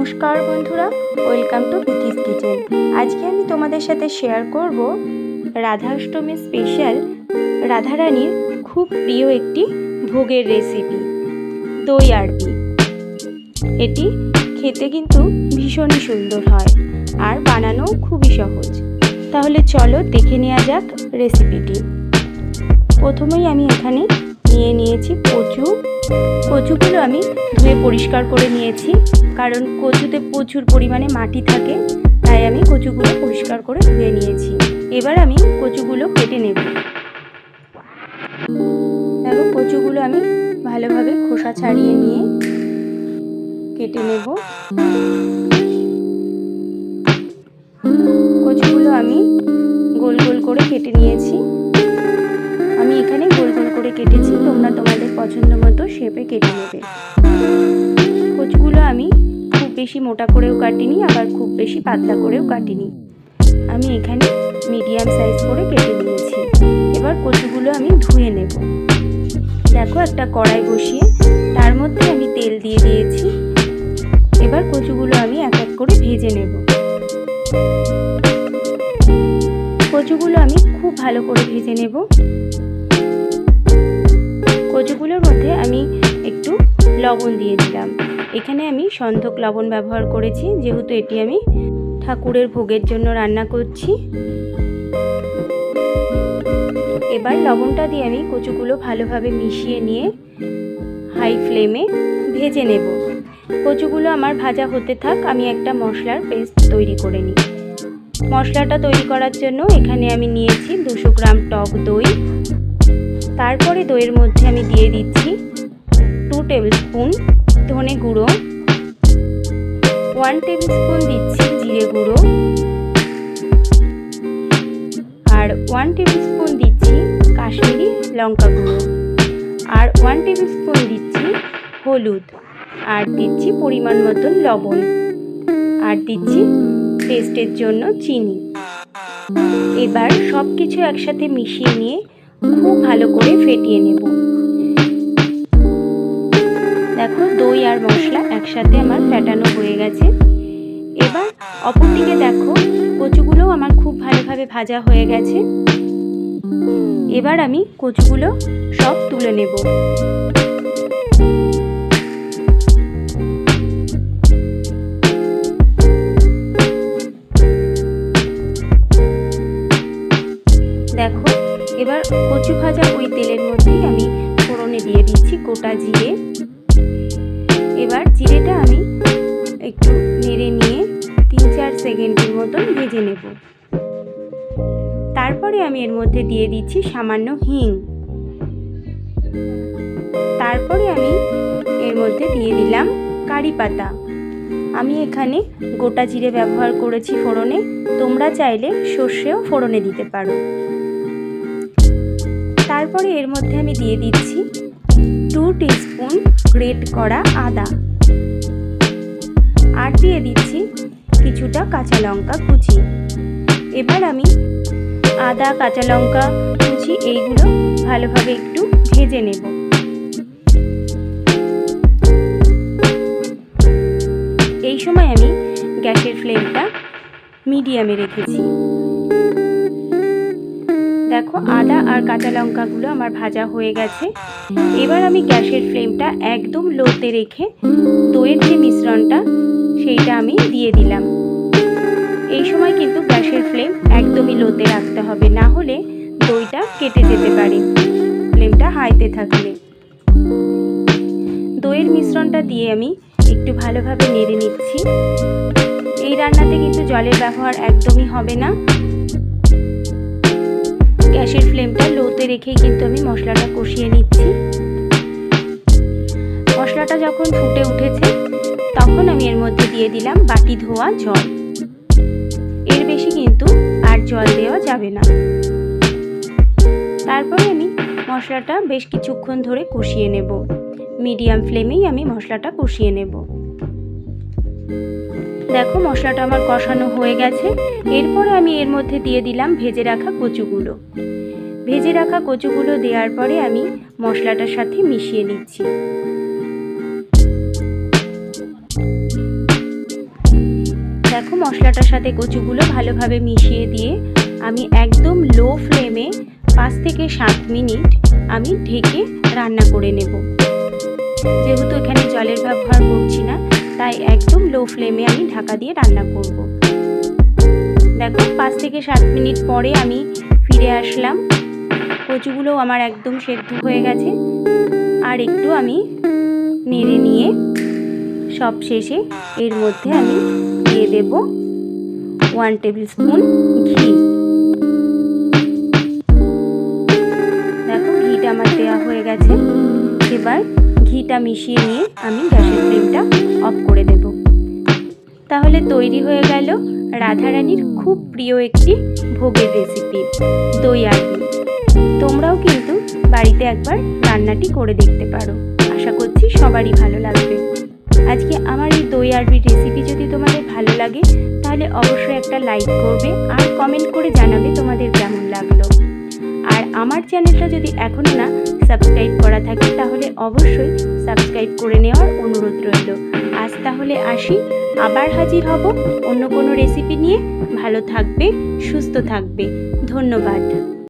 নমস্কার বন্ধুরা, welcome to পিথিস kitchen. আজকে আমি তোমাদের সাথে শেয়ার করব রাধাষ্টমী স্পেশাল রাধারানীর খুব প্রিয় একটি ভোগের রেসিপি দই আরবি এটি খেতে কিন্তু ভীষণই সুন্দর হয় আর বানানোও খুবই সহজ। তাহলে চলো দেখে নেওয়া যাক রেসিপিটি প্রথমেই আমি এখানে নিয়ে নিয়েছি কচু। কচুগুলো আমি ধুয়ে পরিষ্কার করে নিয়েছি। কারণ কচুতে প্রচুর পরিমাণে মাটি থাকে, তাই আমি কচুগুলো পরিষ্কার করে ধুয়ে নিয়েছি। এবার আমি কচুগুলো কেটে নেব। দেখো, কচুগুলো আমি ভালোভাবে খোসা ছাড়িয়ে নিয়ে কেটে নেব। কচুগুলো আমি গোল গোল করে কেটে নিয়েছি। আমি এখানে গোল গোল করে কেটেছি, তোমরা তোমাদের পছন্দ মতো শেপে কেটে নেবে। কচুগুলো আমি খুব বেশি মোটা করেও কাটিনি, আবার খুব বেশি পাতলা করেও কাটিনি। আমি এখানে মিডিয়াম সাইজ করে কেটে নিয়েছি। এবার কচুগুলো আমি ধুয়ে নেব। দেখো একটা কড়াই বসিয়ে, তার মধ্যে আমি তেল দিয়ে দিয়েছি। এবার কচুগুলো আমি এক এক করে ভেজে নেব। কচুগুলো আমি খুব ভালো করে ভেজে নেব। কচুগুলোর মধ্যে আমি একটু লবণ দিয়ে দিলাম। এখানে আমি সন্ধক লবণ ব্যবহার করেছি, যেহেতু এটি আমি ঠাকুরের ভোগের জন্য রান্না করছি। এবার লবণটা দিয়ে আমি কচুগুলো ভালোভাবে মিশিয়ে নিয়ে হাই ফ্লেমে ভেজে নেব। কচুগুলো আমার ভাজা হতে থাক, আমি একটা মশলার পেস্ট তৈরি করে নিই। মশলাটা তৈরি করার জন্য এখানে আমি নিয়েছি দুশো গ্রাম টক দই। তারপরে দইয়ের মধ্যে আমি দিয়ে দিচ্ছি টু টেবিল স্পুন ধনে গুঁড়ো ওয়ান টেবিল স্পুন দিচ্ছি জিরে গুঁড়ো, আর ওয়ান টেবিল স্পুন দিচ্ছি কাশ্মীরি লঙ্কা গুঁড়ো, আর ওয়ান টেবিল স্পুন দিচ্ছি হলুদ, আর দিচ্ছি পরিমাণ মতন লবণ, আর দিচ্ছি টেস্টের জন্য চিনি। এবার সব কিছু একসাথে মিশিয়ে নিয়ে খুব ভালো করে ফেটিয়ে নেব। দেখো দই আর মশলা একসাথে আমার ফেটানো হয়ে গেছে। এবার অপরদিকে দেখো কচুগুলো আমার খুব ভালোভাবে ভাজা হয়ে গেছে। এবার আমি কচুগুলো সব তুলে নেব। সেকেন্ডের মতন ভেজে নেব। তারপরে আমি এর মধ্যে দিয়ে দিচ্ছি সামান্য হিং। তারপরে আমি এর মধ্যে দিয়ে দিলাম কারি পাতা। আমি এখানে গোটা জিরে ব্যবহার করেছি ফোড়নে। তোমরা চাইলে সর্ষেও ফোড়নে দিতে পারো। তারপরে এর মধ্যে আমি দিয়ে দিচ্ছি টু টিস্পুন গ্রেট করা আদা। আর দিয়ে দিচ্ছি কিছুটা কাঁচা লঙ্কা কুচি। এবার আমি আদা, কাঁচা লঙ্কা, কুচি এইগুলো ভালোভাবে একটু ভেজে নেব। এই সময় আমি গ্যাসের ফ্লেমটা মিডিয়ামে রেখেছি। দেখো, আদা আর কাঁচা লঙ্কাগুলো আমার ভাজা হয়ে গেছে। এবার আমি গ্যাসের ফ্লেমটা একদম লোতে রেখে দইয়ের যে মিশ্রণটা, সেইটা আমি দিয়ে দিলাম। এই সময় কিন্তু গ্যাসের ফ্লেম একদমই লোতে রাখতে হবে, না হলে দইটা কেটে যেতে পারে। ফ্লেমটা হাইতে থাকলে। দইয়ের মিশ্রণটা দিয়ে আমি একটু ভালোভাবে নেড়ে নিচ্ছি। এই রান্নাতে কিন্তু জলের ব্যবহার একদমই হবে না। গ্যাসের ফ্লেমটা লোতে রেখেই কিন্তু আমি মশলাটা কষিয়ে নিচ্ছি। মশলাটা যখন ফুটে উঠেছে, তখন আমি এর মধ্যে দিয়ে দিলাম বাটি ধোয়া জল। জল দেওয়া যাবে না। তারপরে আমি মশলাটা বেশ কিছুক্ষণ ধরে কষিয়ে নেব। মিডিয়াম ফ্লেমেই আমি মশলাটা কষিয়ে নেব। দেখো মশলাটা আমার কষানো হয়ে গেছে। এরপরে আমি এর মধ্যে দিয়ে দিলাম ভেজে রাখা কচুগুলো। ভেজে রাখা কচুগুলো দেওয়ার পরে আমি মশলাটার সাথে মিশিয়ে নিচ্ছি। মশলাটার সাথে কচুগুলো ভালোভাবে মিশিয়ে দিয়ে আমি একদম লো ফ্লেমে পাঁচ থেকে সাত মিনিট আমি ঢেকে রান্না করে নেব। যেহেতু এখানে জলের ব্যবহার করছি না, তাই একদম লো ফ্লেমে আমি ঢাকা দিয়ে রান্না করব। দেখো, পাঁচ থেকে সাত মিনিট পরে আমি ফিরে আসলাম। কচুগুলো আমার একদম সেদ্ধ হয়ে গেছে। আর একটু আমি নেড়ে নিয়ে সব শেষে এর মধ্যে আমি দিয়ে দেব ওয়ান টেবিল স্পুন ঘি। দেখো ঘিটা আমার দেওয়া হয়ে গেছে। এবার ঘিটা মিশিয়ে নিয়ে আমি গ্যাসের ফ্লেমটা অফ করে দেব। তাহলে তৈরি হয়ে গেল রাধারানীর খুব প্রিয় একটি ভোগের রেসিপি দই আলু। তোমরাও কিন্তু বাড়িতে একবার রান্নাটি করে দেখতে পারো। আশা করছি সবারই ভালো লাগবে। আজকে আমার এই দই আরবির রেসিপি যদি ভালো লাগে, তাহলে অবশ্যই একটা লাইক করবে আর কমেন্ট করে জানাবে তোমাদের কেমন লাগল। আর আমার চ্যানেলটা যদি এখনও না সাবস্ক্রাইব করা থাকে, তাহলে অবশ্যই সাবস্ক্রাইব করে নেওয়ার অনুরোধ রইল। আজ তাহলে আসি, আবার হাজির হব অন্য কোনো রেসিপি নিয়ে। ভালো থাকবে, সুস্থ থাকবে। ধন্যবাদ।